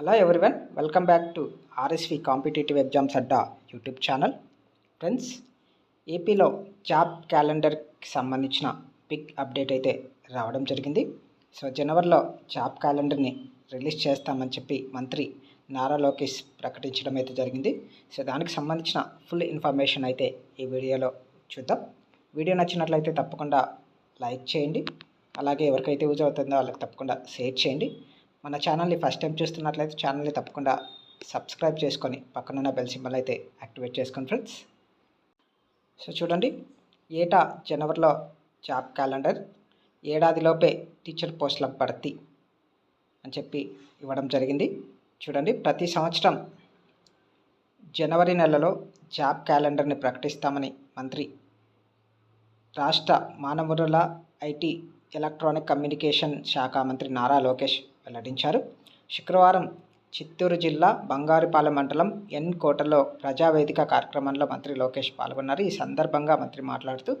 Hello everyone welcome back to RSV competitive exams Adda YouTube channel friends ఏపీలో job క్యాలెండర్కి సంబంధించిన big update అయితే రావడం జరిగింది. సో జనవరిలో జాబ్ క్యాలెండర్ని రిలీజ్ చేస్తామని చెప్పి మంత్రి నారా లోకేష్ ప్రకటించడం అయితే జరిగింది. సో దానికి సంబంధించిన ఫుల్ ఇన్ఫర్మేషన్ అయితే ఈ వీడియోలో చూద్దాం. వీడియో నచ్చినట్లయితే తప్పకుండా లైక్ చేయండి. అలాగే ఎవరికైతే యూజ్ అవుతుందో వాళ్ళకి తప్పకుండా షేర్ చేయండి. మన ఛానల్ని ఫస్ట్ టైం చూస్తున్నట్లయితే ఛానల్ని తప్పకుండా సబ్స్క్రైబ్ చేసుకొని పక్కనున్న బెల్ సింబల్ అయితే యాక్టివేట్ చేసుకోండి ఫ్రెండ్స్. సో చూడండి ఏటా జనవరిలో జాబ్ క్యాలెండర్ ఏడాదిలోపే టీచర్ పోస్టుల భర్తీ అని చెప్పి ఇవ్వడం జరిగింది. చూడండి ప్రతి సంవత్సరం జనవరి నెలలో జాబ్ క్యాలెండర్ని ప్రకటిస్తామని మంత్రి రాష్ట్ర మానవరుల ఐటీ ఎలక్ట్రానిక్ కమ్యూనికేషన్ శాఖ మంత్రి నారా లోకేష్ వెల్లడించారు. శుక్రవారం చిత్తూరు జిల్లా బంగారుపాలెం మండలం ఎన్ కోటలో ప్రజావేదిక కార్యక్రమంలో మంత్రి లోకేష్ పాల్గొన్నారు. ఈ సందర్భంగా మంత్రి మాట్లాడుతూ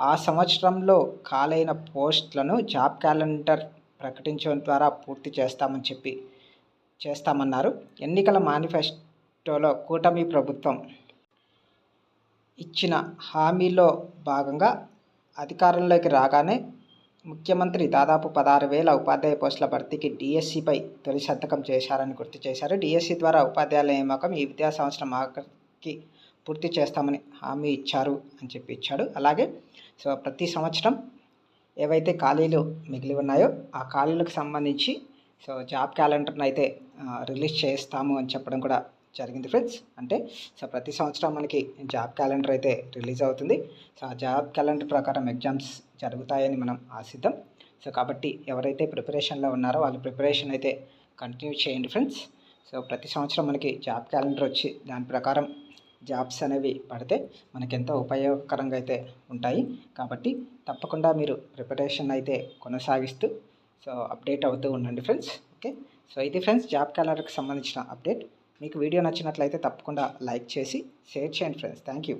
ఆ సంవత్సరంలో ఖాళైన పోస్టులను జాబ్ క్యాలెండర్ ప్రకటించడం ద్వారా పూర్తి చేస్తామని చెప్పి చేస్తామన్నారు. ఎన్నికల మేనిఫెస్టోలో కూటమి ప్రభుత్వం ఇచ్చిన హామీలో భాగంగా అధికారంలోకి రాగానే ముఖ్యమంత్రి దాదాపు పదహారు వేల ఉపాధ్యాయ పోస్టుల భర్తీకి డిఎస్సిపై తొలి సంతకం చేశారని గుర్తు చేశారు. డిఎస్సి ద్వారా ఉపాధ్యాయుల నియామకం ఈ విద్యా సంవత్సరం ఆఖరికి పూర్తి చేస్తామని హామీ ఇచ్చారు అని చెప్పి ఇచ్చాడు. అలాగే సో ప్రతి సంవత్సరం ఏవైతే ఖాళీలు మిగిలి ఉన్నాయో ఆ ఖాళీలకు సంబంధించి సో జాబ్ క్యాలెండర్ని అయితే రిలీజ్ చేస్తాము అని చెప్పడం కూడా జరిగింది ఫ్రెండ్స్. అంటే సో ప్రతి సంవత్సరం మనకి జాబ్ క్యాలెండర్ అయితే రిలీజ్ అవుతుంది. సో ఆ జాబ్ క్యాలెండర్ ప్రకారం ఎగ్జామ్స్ జరుగుతాయని మనం ఆశిద్దాం. సో కాబట్టి ఎవరైతే ప్రిపరేషన్లో ఉన్నారో వాళ్ళ ప్రిపరేషన్ అయితే కంటిన్యూ చేయండి ఫ్రెండ్స్. సో ప్రతి సంవత్సరం మనకి జాబ్ క్యాలెండర్ వచ్చి దాని ప్రకారం జాబ్స్ అనేవి పడితే మనకి ఎంతో ఉపయోగకరంగా అయితే ఉంటాయి. కాబట్టి తప్పకుండా మీరు ప్రిపరేషన్ అయితే కొనసాగిస్తూ సో అప్డేట్ అవుతూ ఉండండి ఫ్రెండ్స్. ఓకే? సో ఇది ఫ్రెండ్స్ జాబ్ క్యాలెండర్కి సంబంధించిన అప్డేట్. మీకు వీడియో నచ్చినట్లయితే తప్పకుండా లైక్ చేసి షేర్ చేయండి ఫ్రెండ్స్. Thank you